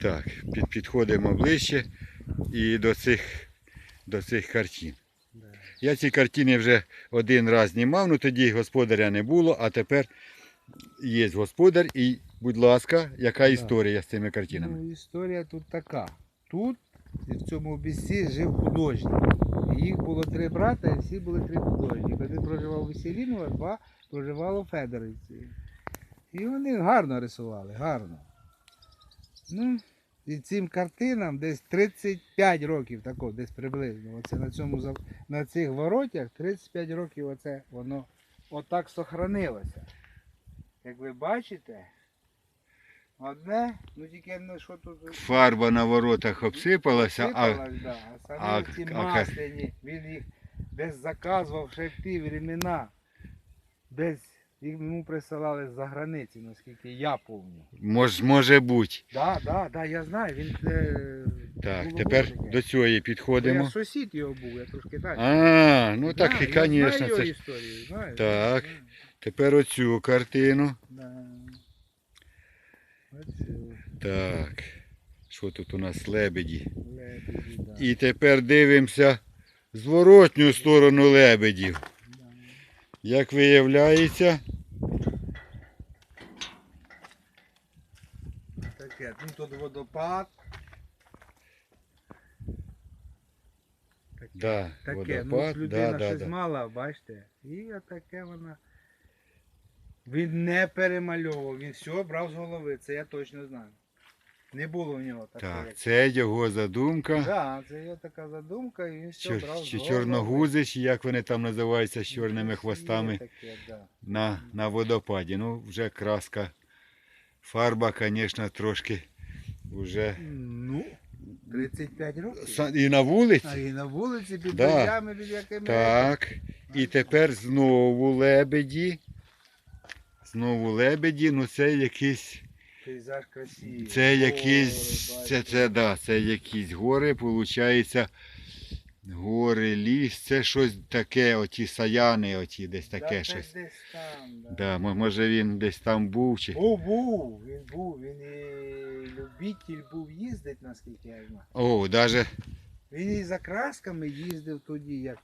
Так, під, підходимо ближче і до цих, до цих картин. Я ці картини вже один раз знімав, ну тоді господаря не було, а тепер є господар і, будь ласка, яка історія з цими картинами? Ну, історія тут така. Тут, в цьому обіцці, жив художник. Їх було три брата, і всі були три художники. Один проживав у Веселіну, а два проживало в Федоровці. І вони гарно рисували, гарно. Ну, і цим картинам десь 35 років, тако, десь приблизно. Оце на, цьому, на цих воротях 35 років оце воно отак сохранилося. Як ви бачите, одне, ну тільки ну, що тут Фарба на воротах обсипалася, а да. а самі а- ці а- масляні, він їх десь заказував ще в ті времена. Десь йому присилали з-за границі, наскільки я пам'ятаю. мож, може бути. Так, так, так, я знаю, він е, Так, було тепер таке. до цієї Бо Я підходимо. сусід його був, я трошки далі. А, ну так, Да, і, я знаю звісно, його це ж. історію, знаю. Так. знаю. Тепер оцю картину. Да. Оцю Так. Що тут у нас лебеді? лебеді, да. І тепер дивимося зворотню сторону лебедів. Як виявляється, Таке, ну тут водопад. Таке. да, Таке, водопад, ну людина да, да, щось да. мала, бачите. І отаке вона. Він не перемальовував, він все брав з голови, це я точно знаю. Не було в нього такого. Так, це його задумка. Да, це його така задумка, і все Чор, брав чи голови. чорногузи, чи як вони там називаються з чорними хвостами таке, да. на, на водопаді. Ну, вже краска. Фарба, звісно, трошки вже. Ну, 35 років. Са- І на вулиці. А і на вулиці під Да. дощами, під якими. Так. І тепер знову лебеді. Знову лебеді, ну це якийсь. Пейзаж красивий. Це якісь. Це, це, да, це якісь гори, виходить. Гори, ліс, це щось таке, оті саяни, оті десь таке щось. Десь там, да. Да, мо- може він десь там був чи. Був, був, він був, він і любитель був їздити, наскільки я знаю. О, даже. Він і за красками їздив тоді, як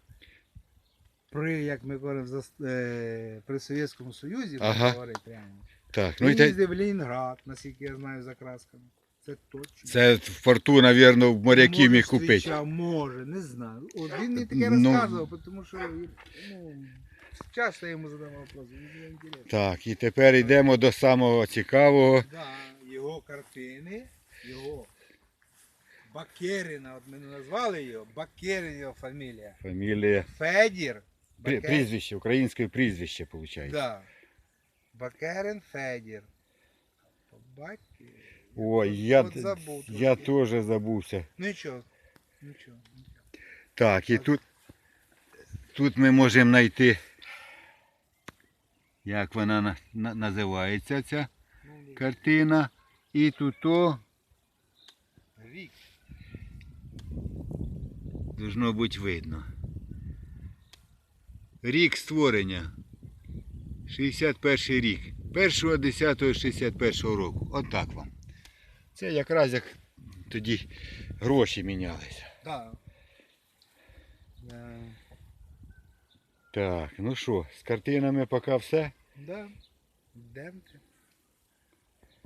при, як ми говоримо, за- е, при Совєтському Союзі, Ага. ага. говорить прямо. Так, ну і те, їздив в Leningrad, наскільки я знаю, за красками. Це точно. це в порту, мабуть, в моряків міг купити. зустрічав, Може, не знаю. От він мені таке Ну. розказував, тому що він, ну, часто йому задавав вопрос, він було інтересно. Так, і тепер йдемо до самого цікавого. Да, його картини, його Бакерина, от ми назвали його, Бакерин його фамілія. Фамілія. Федір. При- Баке- Прізвище, українське прізвище, виходить. Да. Бакерин Федір. Бакерин. Ой, я, От забув я теж забувся. Нічого, нічого. Так, і тут, тут ми можемо знайти, як вона на- на- називається ця Ну, картина. І тут то Рік. должно бути видно. Рік створення. 61 рік. 1.10.61 року. Отак вам. Це якраз як тоді гроші мінялися. Да. Да. Так, ну що, з картинами поки все. Да. Йдемте.